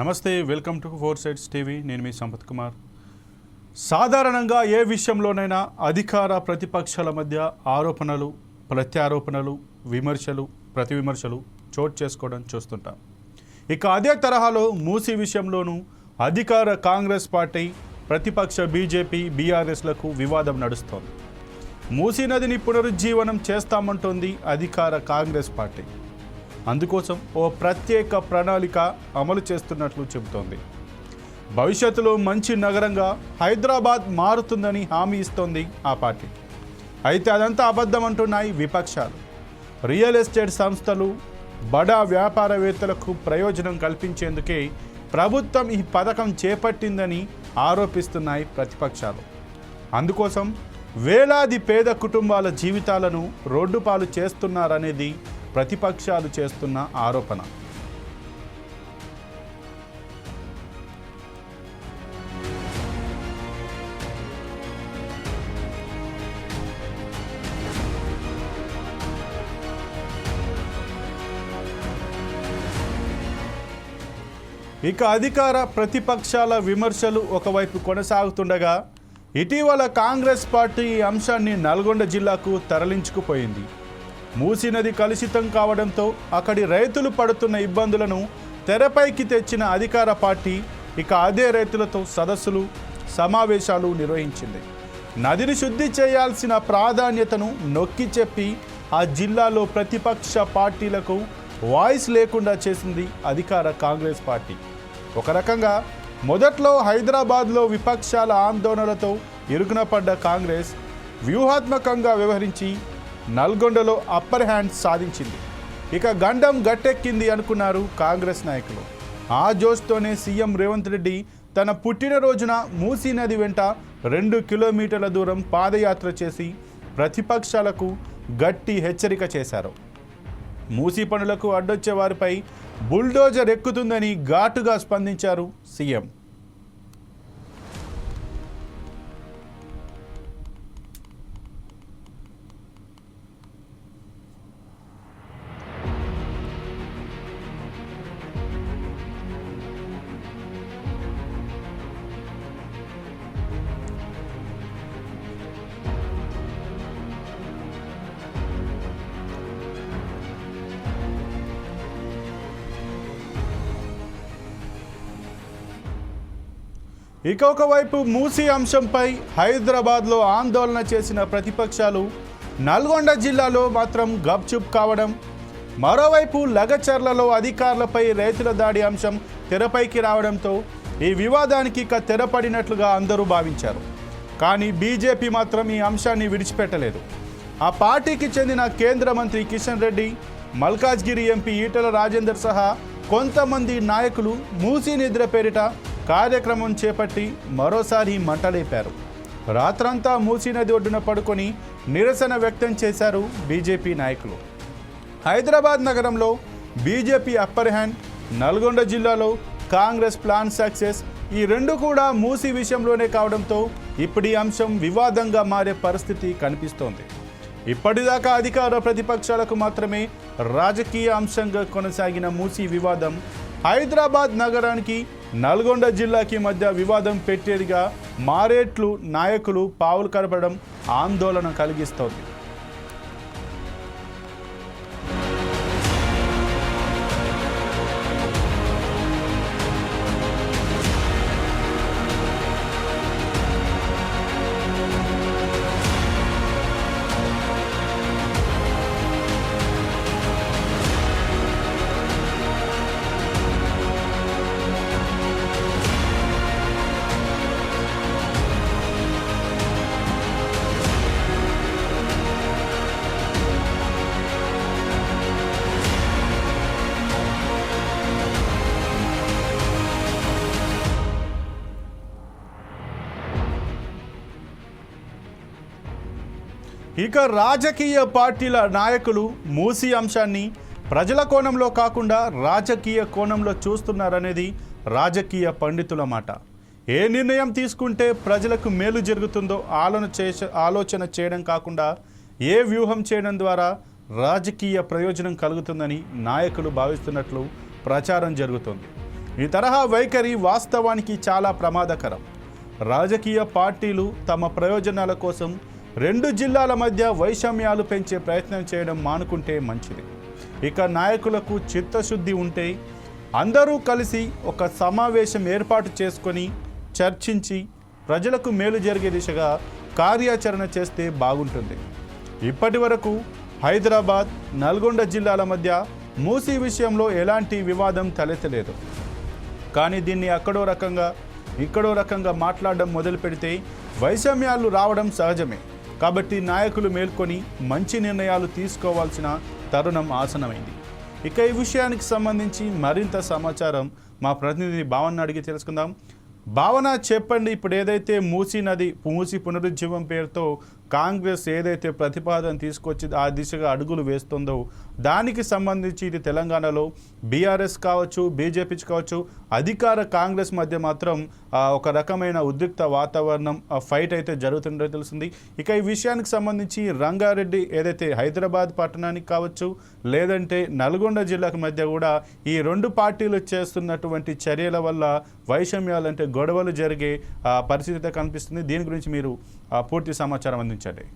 నమస్తే welcome to four sides TV. నేను మీ సంపత్ కుమార్. సాధారణంగా ఏ విషయంలోనైనా అధికార ప్రతిపక్షాల మధ్య ఆరోపణలు ప్రత్యారోపణలు విమర్శలు ప్రతి విమర్శలు చోటు చేసుకోవడం చూస్తుంటాం. ఇక అదే తరహాలో మూసీ విషయంలోనూ అధికార కాంగ్రెస్ పార్టీ ప్రతిపక్ష బీజేపీ బీఆర్ఎస్లకు వివాదం నడుస్తోంది. మూసీ నదిని పునరుజ్జీవనం చేస్తామంటోంది అధికార కాంగ్రెస్ పార్టీ. అందుకోసం ఓ ప్రత్యేక ప్రణాళిక అమలు చేస్తున్నట్లు చెబుతోంది. భవిష్యత్తులో మంచి నగరంగా హైదరాబాద్ మారుతుందని హామీ ఇస్తోంది ఆ పార్టీ. అయితే అదంతా అబద్ధం అంటున్నాయి విపక్షాలు. రియల్ ఎస్టేట్ సంస్థలు బడా వ్యాపారవేత్తలకు ప్రయోజనం కల్పించేందుకే ప్రభుత్వం ఈ పథకం చేపట్టిందని ఆరోపిస్తున్నాయి ప్రతిపక్షాలు. అందుకోసం వేలాది పేద కుటుంబాల జీవితాలను రోడ్డుపాలు చేస్తున్నారనేది ప్రతిపక్షాలు చేస్తున్న ఆరోపణ. ఇక అధికార ప్రతిపక్షాల విమర్శలు ఒకవైపు కొనసాగుతుండగా ఇటీవల కాంగ్రెస్ పార్టీ ఈ అంశాన్ని నల్గొండ జిల్లాకు తరలించుకుపోయింది. మూసీ నది కలుషితం కావడంతో అక్కడి రైతులు పడుతున్న ఇబ్బందులను తెరపైకి తెచ్చిన అధికార పార్టీ ఇక అదే రైతులతో సదస్సులు సమావేశాలు నిర్వహించింది. నదిని శుద్ధి చేయాల్సిన ప్రాధాన్యతను నొక్కి చెప్పి ఆ జిల్లాలో ప్రతిపక్ష పార్టీలకు వాయిస్ లేకుండా చేసింది అధికార కాంగ్రెస్ పార్టీ. ఒక రకంగా మొదట్లో హైదరాబాద్లో విపక్షాల ఆందోళనలతో ఇరుకున పడ్డ కాంగ్రెస్ వ్యూహాత్మకంగా వ్యవహరించి నల్గొండలో అప్పర్ హ్యాండ్ సాధించింది. ఇక గండం గట్టెక్కింది అనుకున్నారు కాంగ్రెస్ నాయకులు. ఆ జోష్తోనే సీఎం రేవంత్ రెడ్డి తన పుట్టినరోజున మూసీ నది వెంట రెండు కిలోమీటర్ల దూరం పాదయాత్ర చేసి ప్రతిపక్షాలకు గట్టి హెచ్చరిక చేశారు. మూసీ పనులకు అడ్డొచ్చే వారిపై బుల్డోజర్ ఎక్కుతుందని ఘాటుగా స్పందించారు సీఎం. ఇక ఒకవైపు మూసీ అంశంపై హైదరాబాద్లో ఆందోళన చేసిన ప్రతిపక్షాలు నల్గొండ జిల్లాలో మాత్రం గప్చుప్ కావడం మరోవైపు లగచర్లలో అధికారులపై రైతుల దాడి అంశం తెరపైకి రావడంతో ఈ వివాదానికి ఇక తెరపడినట్లుగా అందరూ భావించారు. కానీ బీజేపీ మాత్రం ఈ అంశాన్ని విడిచిపెట్టలేదు. ఆ పార్టీకి చెందిన కేంద్ర మంత్రి కిషన్ రెడ్డి మల్కాజ్గిరి ఎంపీ ఈటల రాజేందర్ సహా కొంతమంది నాయకులు మూసీ నిద్ర పేరిట కార్యక్రమం చేపట్టి మరోసారి మంటలేపారు. రాత్రంతా మూసీ నది ఒడ్డున పడుకొని నిరసన వ్యక్తం చేశారు బీజేపీ నాయకులు. హైదరాబాద్ నగరంలో బీజేపీ అప్పర్ హ్యాండ్ నల్గొండ జిల్లాలో కాంగ్రెస్ ప్లాన్ సక్సెస్ ఈ రెండు కూడా మూసి విషయంలోనే కావడంతో ఇప్పుడు ఈ అంశం వివాదంగా మారే పరిస్థితి కనిపిస్తోంది. ఇప్పటిదాకా అధికార ప్రతిపక్షాలకు మాత్రమే రాజకీయ అంశంగా కొనసాగిన మూసి వివాదం హైదరాబాద్ నగరానికి నల్గొండ జిల్లాకి మధ్య వివాదం పెట్టేదిగా మారేట్లు నాయకులు పావులు కలపడం ఆందోళన కలిగిస్తోంది. ఇక రాజకీయ పార్టీల నాయకులు మూసి అంశాన్ని ప్రజల కోణంలో కాకుండా రాజకీయ కోణంలో చూస్తున్నారనేది రాజకీయ పండితుల మాట. ఏ నిర్ణయం తీసుకుంటే ప్రజలకు మేలు జరుగుతుందో ఆలోచన చేస ఆలోచన చేయడం కాకుండా ఏ వ్యూహం చేయడం ద్వారా రాజకీయ ప్రయోజనం కలుగుతుందని నాయకులు భావిస్తున్నట్లు ప్రచారం జరుగుతుంది. ఈ తరహా వైఖరి వాస్తవానికి చాలా ప్రమాదకరం. రాజకీయ పార్టీలు తమ ప్రయోజనాల కోసం రెండు జిల్లాల మధ్య వైషమ్యాలు పెంచే ప్రయత్నం చేయడం మానుకుంటే మంచిది. ఇక నాయకులకు చిత్తశుద్ధి ఉంటే అందరూ కలిసి ఒక సమావేశం ఏర్పాటు చేసుకొని చర్చించి ప్రజలకు మేలు జరిగే దిశగా కార్యాచరణ చేస్తే బాగుంటుంది. ఇప్పటి వరకు హైదరాబాద్ నల్గొండ జిల్లాల మధ్య మూసీ విషయంలో ఎలాంటి వివాదం తలెత్తలేదు. కానీ దీన్ని అక్కడో రకంగా ఇక్కడో రకంగా మాట్లాడడం మొదలు పెడితే వైషమ్యాలు రావడం సహజమే. కాబట్టి నాయకులు మేల్కొని మంచి నిర్ణయాలు తీసుకోవాల్సిన తరుణం ఆసనమైంది ఇక ఈ విషయానికి సంబంధించి మరింత సమాచారం మా ప్రతినిధి భావన అడిగి తెలుసుకుందాం. భావన చెప్పండి ఇప్పుడు ఏదైతే మూసీ నది మూసీ పునరుజ్జీవం పేరుతో కాంగ్రెస్ ఏదైతే ప్రతిపాదన తీసుకొచ్చి ఆ దిశగా అడుగులు వేస్తుందో దానికి సంబంధించి ఇది తెలంగాణలో బీఆర్ఎస్ కావచ్చు బీజేపీ కావచ్చు అధికార కాంగ్రెస్ మధ్య మాత్రం ఒక రకమైన ఉద్రిక్త వాతావరణం ఫైట్ అయితే జరుగుతుందో తెలిసింది ఇక ఈ విషయానికి సంబంధించి రంగారెడ్డి ఏదైతే హైదరాబాద్ పట్టణానికి కావచ్చు లేదంటే నల్గొండ జిల్లాకు మధ్య కూడా ఈ రెండు పార్టీలు చేస్తున్నటువంటి చర్యల వల్ల వైషమ్యాలు అంటే గొడవలు జరిగే పరిస్థితి కనిపిస్తుంది. దీని గురించి మీరు పూర్తి సమాచారం అందించండి.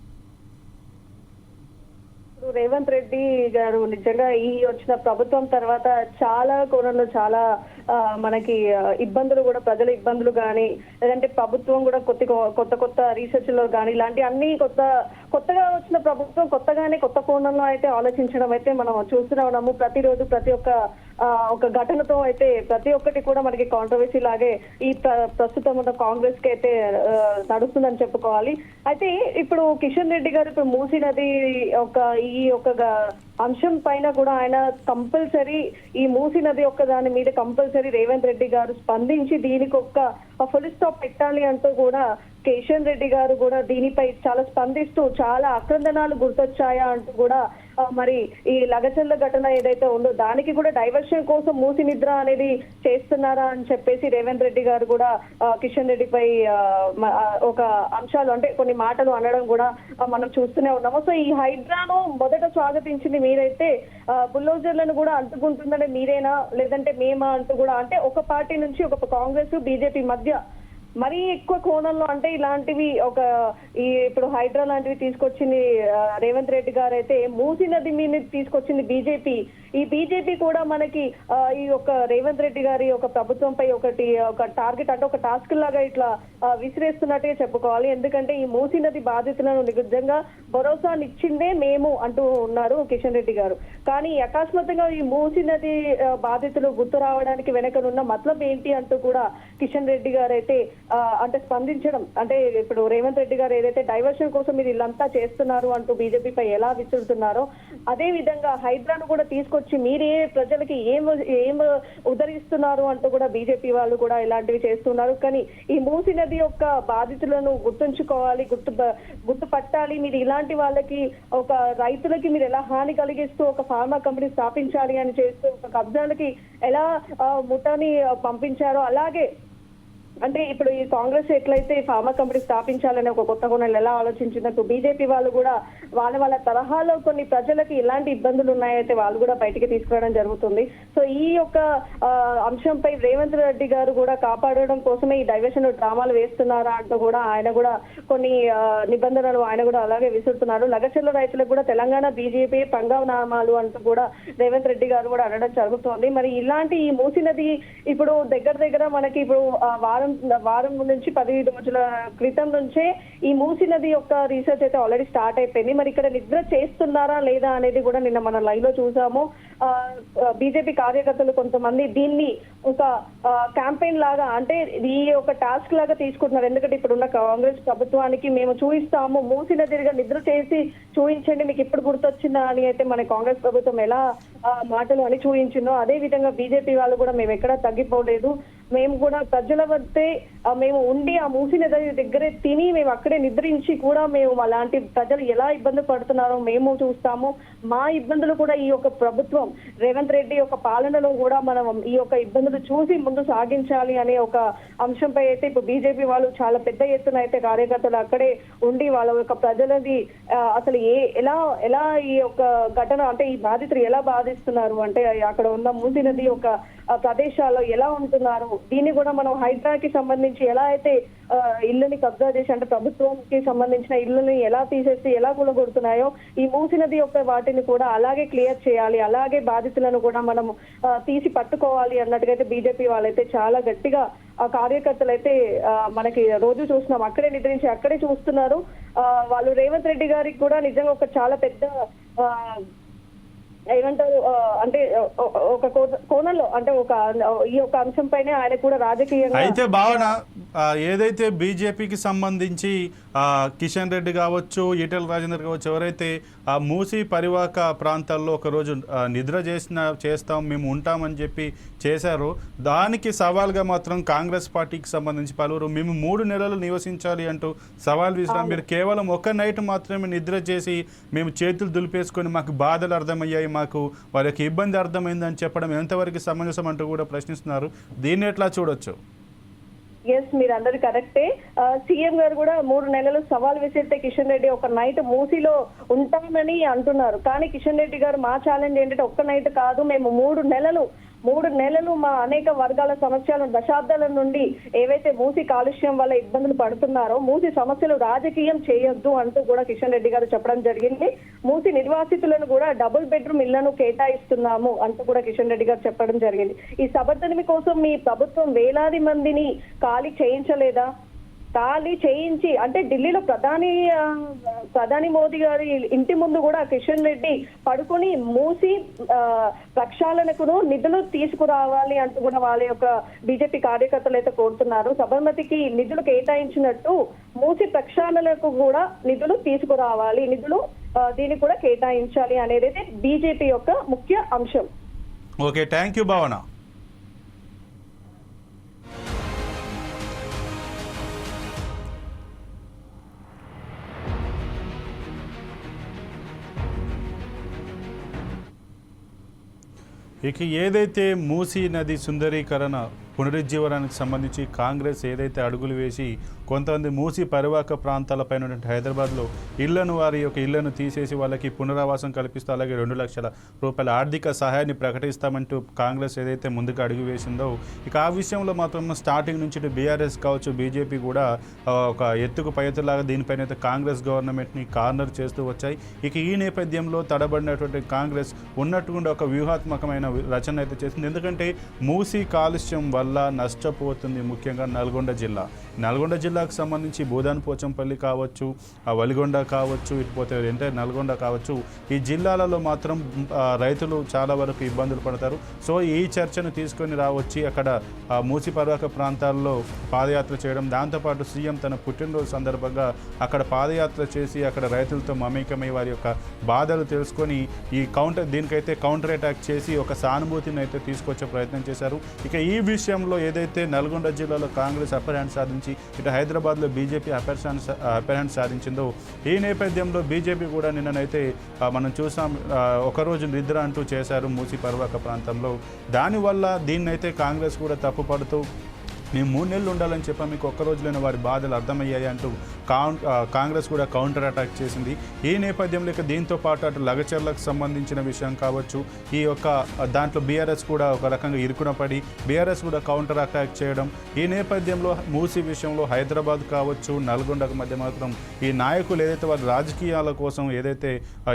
రేవంత్ రెడ్డి గారు నిజంగా ఈ వచ్చిన ప్రభుత్వం తర్వాత చాలా కోణంలో చాలా ఆ, మనకి ఇబ్బందులు కూడా ప్రజల ఇబ్బందులు కానీ లేదంటే ప్రభుత్వం కూడా కొత్త కొత్త కొత్త రీసెర్చ్లో కానీ ఇలాంటి అన్ని కొత్త కొత్తగా వచ్చిన ప్రభుత్వం కొత్తగానే కొత్త కోణంలో అయితే ఆలోచించడం అయితే మనం చూస్తూనే ఉన్నాము. ప్రతిరోజు ప్రతి ఒక్క ఒక ఘటనతో అయితే ప్రతి ఒక్కటి కూడా మనకి కాంట్రవర్సీ లాగే ఈ ప్ర- ప్రస్తుతం ఉన్న కాంగ్రెస్కి అయితే నడుస్తుందని చెప్పుకోవాలి. అయితే ఇప్పుడు కిషన్ రెడ్డి గారు ఇప్పుడు మూసీ నది ఒక ఈ ఒక గ- అంశం పైన కూడా ఆయన కంపల్సరీ ఈ మూసీ నది దాని మీద కంపల్సరీ రేవంత్ రెడ్డి గారు స్పందించి దీనికి ఒక్క ఫుల్ స్టాప్ పెట్టాలి అంటూ కూడా కిషన్ రెడ్డి గారు కూడా దీనిపై చాలా స్పందిస్తూ చాలా ఆక్రందనాలు గుర్తొచ్చాయా అంటూ కూడా మరి ఈ లగచల్ల ఘటన ఏదైతే ఉందో దానికి కూడా డైవర్షన్ కోసం మూసి నిద్ర అనేది చేస్తున్నారా అని చెప్పేసి రేవంత్ రెడ్డి గారు కూడా కిషన్ రెడ్డిపై ఆ, ఒక అంశాలు అంటే కొన్ని మాటలు అనడం కూడా మనం చూస్తూనే ఉన్నాము. సో ఈ హైడ్రాను మొదట స్వాగతించింది మీరైతే బుల్లోజర్లను కూడా అంటుకుంటుందని మీరేనా? లేదంటే మేమా అంటూ కూడా అంటే ఒక పార్టీ నుంచి ఒక కాంగ్రెస్ బీజేపీ మధ్య మరీ ఎక్కువ కోణంలో అంటే ఇలాంటివి ఒక ఈ ఇప్పుడు హైడ్రా లాంటివి తీసుకొచ్చింది రేవంత్ రెడ్డి గారు అయితే మూసీ నది మీద తీసుకొచ్చింది బీజేపీ. ఈ బీజేపీ కూడా మనకి ఈ యొక్క రేవంత్ రెడ్డి గారి ఒక ప్రభుత్వంపై ఒకటి ఒక టార్గెట్ అంటే ఒక టాస్క్ లాగా ఇట్లా విసిరేస్తున్నట్టుగా చెప్పుకోవాలి. ఎందుకంటే ఈ మూసీ నది బాధితులను నిజంగా భరోసానిచ్చిందే మేము అంటూ ఉన్నారు కిషన్ రెడ్డి గారు. కానీ అకస్మాత్తుగా ఈ మూసీ నది బాధితులు గుర్తు రావడానికి వెనకనున్న మతలబ్ ఏంటి అంటూ కూడా కిషన్ రెడ్డి గారు అయితే అంటే స్పందించడం. అంటే ఇప్పుడు రేవంత్ రెడ్డి గారు ఏదైతే డైవర్షన్ కోసం మీరు ఇల్లంతా చేస్తున్నారు అంటూ బీజేపీపై ఎలా విసురుతున్నారో అదే విధంగా హైడ్రాను కూడా తీసుకొచ్చి మీరే ప్రజలకి ఏం ఏం ఉదరిస్తున్నారు అంటూ కూడా బీజేపీ వాళ్ళు కూడా ఇలాంటివి చేస్తున్నారు. కానీ ఈ మూసి నది యొక్క బాధితులను గుర్తుంచుకోవాలి గుర్తు గుర్తుపట్టాలి. మీరు ఇలాంటి వాళ్ళకి ఒక రైతులకి మీరు ఎలా హాని కలిగిస్తూ ఒక ఫార్మా కంపెనీ స్థాపించాలి అని చేస్తూ ఒక కబ్జాలకి ఎలా ఆ, ముఠాని పంపించారో అలాగే అంటే ఇప్పుడు ఈ కాంగ్రెస్ ఎట్లయితే ఫార్మా కంపెనీ స్థాపించాలని ఒక కొత్త కోణాలు ఎలా ఆలోచించినట్టు బీజేపీ వాళ్ళు కూడా వాళ్ళ వాళ్ళ తరహాలో కొన్ని ప్రజలకి ఎలాంటి ఇబ్బందులు ఉన్నాయైతే వాళ్ళు కూడా బయటికి తీసుకురావడం జరుగుతుంది. సో ఈ యొక్క అంశంపై రేవంత్ రెడ్డి గారు కూడా కాపాడడం కోసమే ఈ డైవర్షన్ డ్రామాలు వేస్తున్నారా అంటూ కూడా ఆయన కూడా కొన్ని నిబంధనలు ఆయన కూడా అలాగే విసురుతున్నారు. లగచర్ల రైతులకు కూడా తెలంగాణ బీజేపీ పంగనామాలు అంటూ కూడా రేవంత్ రెడ్డి గారు కూడా అనడం జరుగుతోంది. మరి ఇలాంటి ఈ మూసినది ఇప్పుడు దగ్గర దగ్గర మనకి ఇప్పుడు ఆ, వారం వారం నుంచి పది రోజుల క్రితం నుంచే ఈ మూసి నది యొక్క రీసెర్చ్ అయితే ఆల్రెడీ స్టార్ట్ అయిపోయింది. మరి ఇక్కడ నిద్ర చేస్తున్నారా లేదా అనేది కూడా నిన్న మనం లైవ్లో చూసాము బీజేపీ కార్యకర్తలు కొంతమంది దీన్ని ఒక క్యాంపెయిన్ లాగా అంటే ఈ ఒక టాస్క్ లాగా తీసుకుంటున్నారు. ఎందుకంటే ఇప్పుడున్న కాంగ్రెస్ ప్రభుత్వానికి మేము చూపిస్తాము. మూసి నదిగా నిద్ర చేసి చూపించండి. మీకు ఇప్పుడు గుర్తొచ్చిందా అని అయితే మన కాంగ్రెస్ ప్రభుత్వం ఎలా మాటలు అని చూపించిందో అదే విధంగా బీజేపీ వాళ్ళు కూడా మేము ఎక్కడా తగ్గిపోలేదు. మేము కూడా ప్రజల చూస్తే మేము ఉండి ఆ మూసి నది దగ్గరే తిని మేము అక్కడే నిద్రించి కూడా మేము అలాంటి ప్రజలు ఎలా ఇబ్బంది పడుతున్నారో మేము చూస్తాము. మా ఇబ్బందులు కూడా ఈ యొక్క ప్రభుత్వం రేవంత్ రెడ్డి యొక్క పాలనలో కూడా మనం ఈ యొక్క ఇబ్బందులు చూసి ముందు సాగించాలి అనే ఒక అంశంపై అయితే ఇప్పుడు బీజేపీ వాళ్ళు చాలా పెద్ద ఎత్తున అయితే కార్యకర్తలు అక్కడే ఉండి వాళ్ళ యొక్క ప్రజలది అసలు ఏ ఎలా ఎలా ఈ యొక్క ఘటన అంటే ఈ బాధితులు ఎలా బాధిస్తున్నారు అంటే అక్కడ ఉన్న మూసి నది ఒక ప్రదేశాల్లో ఎలా ఉంటున్నారు? దీన్ని కూడా మనం హైదరాబాద్ హైడ్రాకి సంబంధించి ఎలా అయితే ఆ, ఇల్లుని కబ్జా చేసి అంటే ప్రభుత్వంకి సంబంధించిన ఇల్లుని ఎలా తీసేసి ఎలా కూలగొడుతున్నాయో ఈ మూసినది యొక్క వాటిని కూడా అలాగే క్లియర్ చేయాలి అలాగే బాధితులను కూడా మనం తీసి పట్టుకోవాలి అన్నట్టుగా అయితే బీజేపీ వాళ్ళైతే చాలా గట్టిగా ఆ కార్యకర్తలు అయితే మనకి రోజు చూస్తున్నాం. అక్కడే నిద్రించి అక్కడే చూస్తున్నారు. వాళ్ళు రేవంత్ రెడ్డి గారికి కూడా నిజంగా ఒక చాలా పెద్ద ఏమంటారు అంటే ఒక కోణంలో అంటే ఒక ఈ యొక్క అంశం పైనే ఆయన కూడా రాజకీయంగా అయితే భావన ఏదైతే బీజేపీకి సంబంధించి ఆ, కిషన్ రెడ్డి కావచ్చు ఈటెల రాజేందర్ కావచ్చు ఎవరైతే ఆ మూసి పరివాహక ప్రాంతాల్లో ఒకరోజు నిద్ర చేసిన చేస్తాం మేము ఉంటామని చెప్పి చేశారో దానికి సవాల్గా మాత్రం కాంగ్రెస్ పార్టీకి సంబంధించి పలువురు మేము మూడు నెలలు నివసించాలి అంటూ సవాల్ విసిరాం. మీరు కేవలం ఒక నైట్ మాత్రమే నిద్ర చేసి మేము చేతులు దులిపేసుకొని మాకు బాధలు అర్థమయ్యాయి మాకు వారి యొక్క ఇబ్బంది అర్థమైందని చెప్పడం ఎంతవరకు సమంజసం అంటూ కూడా ప్రశ్నిస్తున్నారు. దీన్ని ఎట్లా చూడొచ్చు? ఎస్ మీరు అందరు కరెక్టే సీఎం గారు కూడా మూడు నెలలు సవాల్ విసిరితే కిషన్ రెడ్డి ఒక నైట్ మూసీలో ఉంటామని అంటున్నారు. కానీ కిషన్ రెడ్డి గారు మా ఛాలెంజ్ ఏంటంటే ఒక్క నైట్ కాదు మేము మూడు నెలలు మూడు నెలలు మా అనేక వర్గాల సమస్యలను దశాబ్దాల నుండి ఏవైతే మూసి కాలుష్యం వల్ల ఇబ్బందులు పడుతున్నారో మూసి సమస్యలు రాజకీయం చేయొద్దు అంటూ కూడా కిషన్ రెడ్డి గారు చెప్పడం జరిగింది. మూసి నిర్వాసితులను కూడా డబుల్ బెడ్రూమ్ ఇళ్ళను కేటాయిస్తున్నాము అంటూ కూడా కిషన్ రెడ్డి గారు చెప్పడం జరిగింది. ఈ సబర్దనిమి కోసం మీ ప్రభుత్వం వేలాది మందిని ఖాళీ చేయించలేదా? తాళి చేయించి అంటే ఢిల్లీలో ప్రధాని ప్రధాని మోదీ గారి ఇంటి ముందు కూడా కిషన్ రెడ్డి పడుకొని మూసి ప్రక్షాళనకును నిధులు తీసుకురావాలి అంటూ కూడా వాళ్ళ యొక్క బీజేపీ కార్యకర్తలు అయితే కోరుతున్నారు. సబర్మతికి నిధులు కేటాయించినట్టు మూసి ప్రక్షాళనకు కూడా నిధులు తీసుకురావాలి నిధులు దీన్ని కూడా కేటాయించాలి అనేది అయితే బీజేపీ యొక్క ముఖ్య అంశం. ఓకే థ్యాంక్ యూ భావన. ఇక ఏదైతే మూసీ నది సుందరీకరణ పునరుజ్జీవనానికి సంబంధించి కాంగ్రెస్ ఏదైతే అడుగులు వేసి కొంతమంది మూసి పరివాహక ప్రాంతాలపై ఉన్నటువంటి హైదరాబాద్లో ఇళ్ళను వారి యొక్క ఇళ్ళను తీసేసి వాళ్ళకి పునరావాసం కల్పిస్తూ అలాగే రెండు లక్షల రూపాయల ఆర్థిక సహాయాన్ని ప్రకటిస్తామంటూ కాంగ్రెస్ ఏదైతే ముందుకు అడుగు వేసిందో ఇక ఆ విషయంలో మాత్రం స్టార్టింగ్ నుంచి బీఆర్ఎస్ కావచ్చు బీజేపీ కూడా ఒక ఎత్తుకు పై ఎత్తులాగా దీనిపైన అయితే కాంగ్రెస్ గవర్నమెంట్ని కార్నర్ చేస్తూ వచ్చాయి. ఇక ఈ నేపథ్యంలో తడబడినటువంటి కాంగ్రెస్ ఉన్నటువంటి ఒక వ్యూహాత్మకమైన రచన అయితే చేసింది. ఎందుకంటే మూసీ కాలుష్యం వల్ల నష్టపోతుంది ముఖ్యంగా నల్గొండ జిల్లా. నల్గొండ జిల్లాకు సంబంధించి బోధాన్ పోచంపల్లి కావచ్చు ఆ వలిగొండ కావచ్చు ఇటుపోతే ఎంటే నల్గొండ కావచ్చు. ఈ జిల్లాలలో మాత్రం రైతులు చాలా వరకు ఇబ్బందులు పడతారు. సో ఈ చర్చను తీసుకొని రావచ్చి అక్కడ మూసి పర్వక ప్రాంతాల్లో పాదయాత్ర చేయడం. దాంతోపాటు సీఎం తన పుట్టినరోజు సందర్భంగా అక్కడ పాదయాత్ర చేసి అక్కడ రైతులతో మమేకమై వారి యొక్క బాధలు తెలుసుకొని ఈ కౌంటర్ దీనికైతే కౌంటర్ అటాక్ చేసి ఒక సానుభూతిని అయితే తీసుకొచ్చే ప్రయత్నం చేశారు. ఇక ఈ విషయం విషయంలో ఏదైతే నల్గొండ జిల్లాలో కాంగ్రెస్ అప్పర్ హ్యాండ్ సాధించి ఇటు హైదరాబాద్లో BJP upper hand upper hand సాధించిందో ఈ నేపథ్యంలో బీజేపీ కూడా నిన్ననైతే మనం చూసాం ఒకరోజు నిద్ర అంటూ చేశారు మూసి పర్వక ప్రాంతంలో. దానివల్ల దీన్నైతే కాంగ్రెస్ కూడా తప్పుపడుతూ మేము మూడు నెలలు ఉండాలని చెప్పా మీకు ఒక్క రోజులోనే వారి బాధలు అర్థమయ్యాయి అంటూ కాంగ్రెస్ కూడా కౌంటర్ అటాక్ చేసింది. ఈ నేపథ్యంలో ఇక దీంతో పాటు అటు లగచర్లకు సంబంధించిన విషయం కావచ్చు ఈ యొక్క దాంట్లో బీఆర్ఎస్ కూడా ఒక రకంగా ఇరుకున పడి బీఆర్ఎస్ కూడా కౌంటర్ అటాక్ చేయడం ఈ నేపథ్యంలో మూసి విషయంలో హైదరాబాద్ కావచ్చు నల్గొండకు మధ్య మాత్రం ఈ నాయకులు ఏదైతే వారి రాజకీయాల కోసం ఏదైతే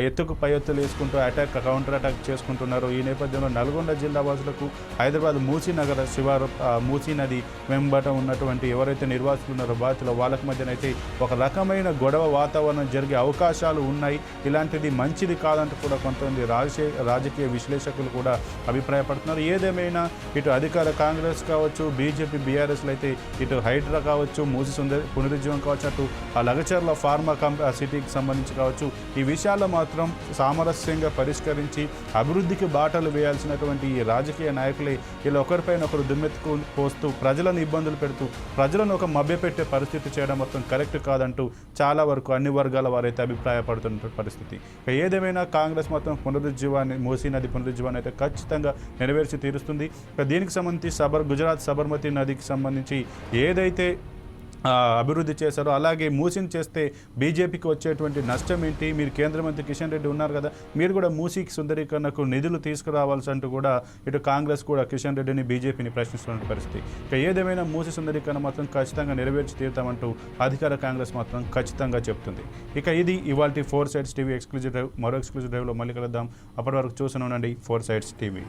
ఎత్తుకు పై ఎత్తులు వేసుకుంటూ అటాక్ కౌంటర్ అటాక్ చేసుకుంటున్నారో ఈ నేపథ్యంలో నల్గొండ జిల్లా వాసులకు హైదరాబాద్ మూసీ నగర శివారు మూసీ నది వెంబట ఉన్నటువంటి ఎవరైతే నిర్వాసితులు ఉన్నారో బాధితులు వాళ్ళకి మధ్యనైతే ఒక రకమైన గొడవ వాతావరణం జరిగే అవకాశాలు ఉన్నాయి. ఇలాంటిది మంచిది కాదంటూ కూడా కొంతమంది రాజకీయ రాజకీయ విశ్లేషకులు కూడా అభిప్రాయపడుతున్నారు. ఏదేమైనా ఇటు అధికార కాంగ్రెస్ కావచ్చు బీజేపీ బీఆర్ఎస్లు అయితే ఇటు హైడ్రా కావచ్చు మూసి సుందర పునరుజ్జీవం కావచ్చు అటు ఆ లగచర్ల ఫార్మా కంపెనీ సిటీకి సంబంధించి కావచ్చు ఈ విషయాల్లో మాత్రం సామరస్యంగా పరిష్కరించి అభివృద్ధికి బాటలు వేయాల్సినటువంటి ఈ రాజకీయ నాయకులే. ఇలా ఒకరిపైన ఒకరు దుమ్మెత్తుకు పోస్తూ ప్రజలను ఇబ్బందులు పెడుతూ ప్రజలను ఒక మభ్యపెట్టే పరిస్థితి చేయడం మొత్తం కరెక్ట్ కాదంటూ చాలా వరకు అన్ని వర్గాల వారైతే అభిప్రాయపడుతున్న పరిస్థితి. ఇక ఏదేమైనా కాంగ్రెస్ మొత్తం పునరుజ్జీవాన్ని మూసీ నది పునరుజ్జీవాన్ని అయితే ఖచ్చితంగా నెరవేర్చి తీరుస్తుంది. ఇక దీనికి సంబంధించి సబర్ గుజరాత్ సబర్మతి నదికి సంబంధించి ఏదైతే అభివృద్ధి చేశారు. అలాగే మూసిని చేస్తే బీజేపీకి వచ్చేటువంటి నష్టం ఏంటి? మీరు కేంద్ర మంత్రి కిషన్ రెడ్డి ఉన్నారు కదా మీరు కూడా మూసీకి సుందరీకరణకు నిధులు తీసుకురావాల్సి అంటూ కూడా ఇటు కాంగ్రెస్ కూడా కిషన్ రెడ్డిని బీజేపీని ప్రశ్నిస్తున్న పరిస్థితి. ఇక ఏదేమైనా మూసి సుందరీకరణ మాత్రం ఖచ్చితంగా నెరవేర్చి తీరుతామంటూ అధికార కాంగ్రెస్ మాత్రం ఖచ్చితంగా చెప్తుంది. ఇక ఇది ఇవాళ four sides TV exclusive drive మరో ఎక్స్క్లూజివ్ డ్రైవ్లో మళ్ళీ కలుద్దాం. అప్పటి వరకు చూసిన ఉండండి ఫోర్ సైడ్స్ టీవీ.